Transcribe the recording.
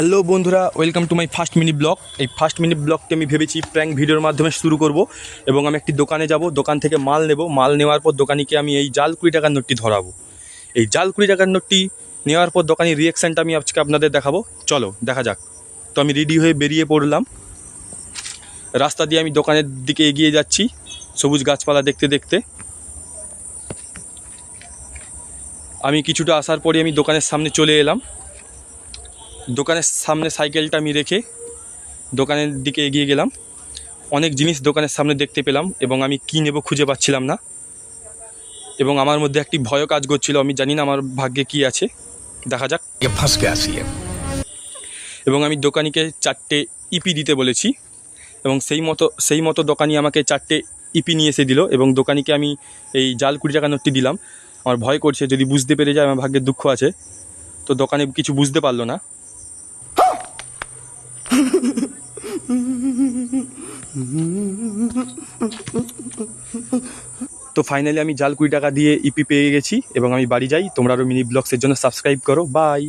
Hello বন্ধুরা, welcome to my first mini blog. এই first mini ব্লগটি আমি ভেবেছি প্র্যাঙ্ক ভিডিওর মাধ্যমে শুরু করব এবং আমি একটি দোকানে যাব। দোকান থেকে মাল নেব। মাল নেওয়ার পর দোকানিকে আমি এই জাল কুড়ি টাকার নোটটি ধরাবো। এই জাল কুড়ি টাকার নোটটি নেওয়ার পর দোকানের রিয়াকশানটা আমি আজকে আপনাদের দেখাবো। চলো, দেখা যাক। তো আমি রেডি হয়ে বেরিয়ে পড়লাম। রাস্তা দিয়ে আমি দোকানের দিকে এগিয়ে যাচ্ছি, সবুজ গাছপালা দেখতে দেখতে। আমি কিছুটা আসার পরে আমি দোকানের সামনে চলে এলাম। দোকানের সামনে সাইকেলটা আমি রেখে দোকানের দিকে এগিয়ে গেলাম। অনেক জিনিস দোকানের সামনে দেখতে পেলাম এবং আমি কী নেব খুঁজে পাচ্ছিলাম না। এবং আমার মধ্যে একটি ভয় কাজ করছিল আমি জানি না আমার ভাগ্যে কি আছে। দেখা যাক। ফাঁসকে আসি এবং আমি দোকানিকে চারটে ইপি দিতে বলেছি এবং সেই মতো সেই মতো দোকানি আমাকে চারটে ইপি নিয়ে এসে দিল এবং দোকানিকে আমি এই জাল কুড়ি টাকা নোটটি দিলাম। আমার ভয় করছে যদি বুঝতে পেরে যায় আমার ভাগ্যের দুঃখ আছে তো দোকানে কিছু বুঝতে পারল না। তো ফাইনালি আমি জাল কুড়ি টাকা দিয়ে ইপি পেয়ে গেছি এবং আমি বাড়ি যাই। তোমরা আরও মিনি ব্লগসের জন্য সাবস্ক্রাইব করো। বাই